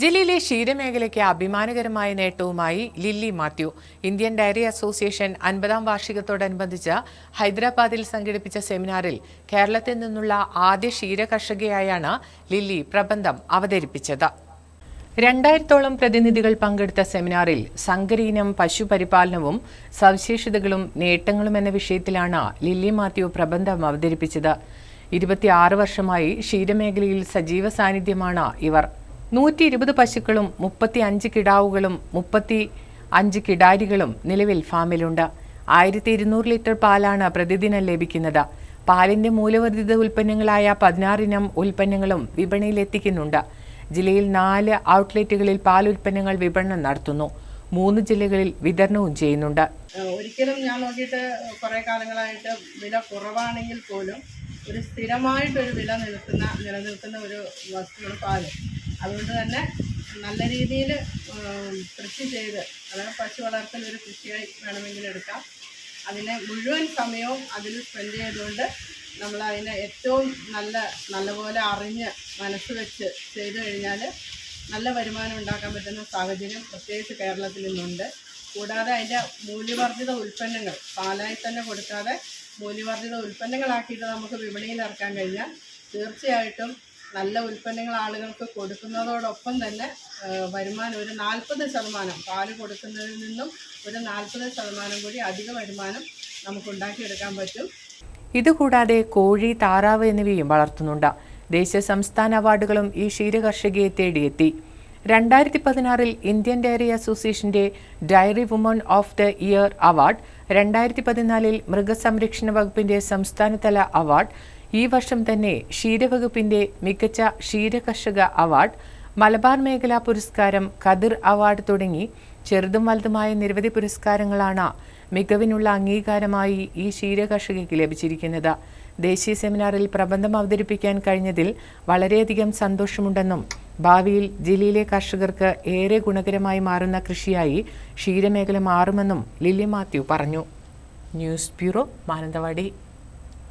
ജില്ലയിലെ ക്ഷീരമേഖലയ്ക്ക് അഭിമാനകരമായ നേട്ടവുമായി Lilly Mathew. Indian dairy association അൻപതാം വാർഷികത്തോടനുബന്ധിച്ച് ഹൈദരാബാദിൽ സംഘടിപ്പിച്ച സെമിനാറിൽ കേരളത്തിൽ നിന്നുള്ള ആദ്യ ക്ഷീര കർഷകയായാണ് ലില്ലി പ്രബന്ധം അവതരിപ്പിച്ചത്. രണ്ടായിരത്തോളം പ്രതിനിധികൾ പങ്കെടുത്ത സെമിനാറിൽ സങ്കരീനം പശുപരിപാലനവും സവിശേഷതകളും നേട്ടങ്ങളും എന്ന വിഷയത്തിലാണ് ലില്ലി മാത്യു പ്രബന്ധം അവതരിപ്പിച്ചത്. ഇരുപത്തിയാറ് വർഷമായി ക്ഷീരമേഖലയിൽ സജീവ സാന്നിധ്യമാണ് ഇവർ. നൂറ്റി ഇരുപത് പശുക്കളും മുപ്പത്തി അഞ്ച് കിടാവുകളും മുപ്പത്തി അഞ്ച് കിടാരികളും നിലവിൽ ഫാമിലുണ്ട്. ആയിരത്തി ഇരുന്നൂറ് ലിറ്റർ പാലാണ് പ്രതിദിനം ലഭിക്കുന്നത്. പാലിന്റെ മൂലവർദ്ധിത ഉൽപ്പന്നങ്ങളായ പതിനാറിനം ഉൽപ്പന്നങ്ങളും വിപണിയിൽ എത്തിക്കുന്നുണ്ട്. ജില്ലയിൽ നാല് ഔട്ട്ലെറ്റുകളിൽ പാൽ ഉൽപ്പന്നങ്ങൾ വിപണനം നടത്തുന്നു. മൂന്ന് ജില്ലകളിൽ വിതരണവും ചെയ്യുന്നുണ്ട്. ഒരിക്കലും ഞാൻ നോക്കിയിട്ട് കുറേ കാലങ്ങളായിട്ട് വില കുറവാണെങ്കിൽ പോലും ഒരു സ്ഥിരമായിട്ടൊരു വില നിൽക്കുന്ന നിലനിൽക്കുന്ന ഒരു വസ്തുവാണ് പാൽ. അതുകൊണ്ട് തന്നെ നല്ല രീതിയിൽ കൃഷി ചെയ്ത് അതായത് പശു വളർത്തൽ ഒരു കൃഷിയായി വേണമെങ്കിൽ എടുക്കാം. അതിനെ മുഴുവൻ സമയവും അതിൽ സ്പെൻഡ് ചെയ്തുകൊണ്ട് നമ്മൾ അതിനെ ഏറ്റവും നല്ല നല്ലപോലെ അറിഞ്ഞ് മനസ്സ് വെച്ച് ചെയ്തു കഴിഞ്ഞാൽ നല്ല വരുമാനം ഉണ്ടാക്കാൻ പറ്റുന്ന സാഹചര്യം പ്രത്യേകിച്ച് കേരളത്തിൽ ഇന്നുണ്ട്. കൂടാതെ അതിന്റെ മൂല്യവർദ്ധിത ഉൽപ്പന്നങ്ങൾ പാലായി തന്നെ കൊടുക്കാതെ മൂല്യവർദ്ധിത ഉൽപ്പന്നങ്ങളാക്കിയിട്ട് നമുക്ക് വിപണിയിൽ ഇറക്കാൻ കഴിഞ്ഞാൽ തീർച്ചയായിട്ടും നല്ല ഉൽപ്പന്നങ്ങൾ ആളുകൾക്ക് കൊടുക്കുന്നതോടൊപ്പം തന്നെ വരുമാനം ഒരു നാൽപ്പത് ശതമാനം പാൽ കൊടുക്കുന്നതിൽ നിന്നും ഒരു നാൽപ്പത് ശതമാനം കൂടി അധിക വരുമാനം നമുക്ക് ഉണ്ടാക്കിയെടുക്കാൻ പറ്റും. ഇതുകൂടാതെ കോഴി താറാവ് എന്നിവയും വളർത്തുന്നുണ്ട്. ദേശീയ സംസ്ഥാന അവാർഡുകളും ഈ ക്ഷീരകർഷകയെ തേടിയെത്തി. രണ്ടായിരത്തി പതിനാറിൽ ഇന്ത്യൻ ഡയറി അസോസിയേഷന്റെ dairy woman of the year award രണ്ടായിരത്തി പതിനാലിൽ മൃഗസംരക്ഷണ വകുപ്പിന്റെ സംസ്ഥാനതല അവാർഡ് ഈ വർഷം തന്നെ ക്ഷീരവകുപ്പിന്റെ മികച്ച ക്ഷീരകർഷക അവാർഡ് മലബാർ മേഖലാ പുരസ്കാരം കതിർ അവാർഡ് തുടങ്ങി ചെറുതും വലുതുമായ നിരവധി പുരസ്കാരങ്ങളാണ് മികവിനുള്ള അംഗീകാരമായി ഈ ക്ഷീരകർഷകയ്ക്ക് ലഭിച്ചിരിക്കുന്നത്. ദേശീയ സെമിനാറിൽ പ്രബന്ധം അവതരിപ്പിക്കാൻ കഴിഞ്ഞതിൽ വളരെയധികം സന്തോഷമുണ്ടെന്നും ഭാവിയിൽ ജില്ലയിലെ കർഷകർക്ക് ഏറെ ഗുണകരമായി മാറുന്ന കൃഷിയായി ക്ഷീരമേഖല മാറുമെന്നും ലില്ലി മാത്യു പറഞ്ഞു. News bureau Mananthavady.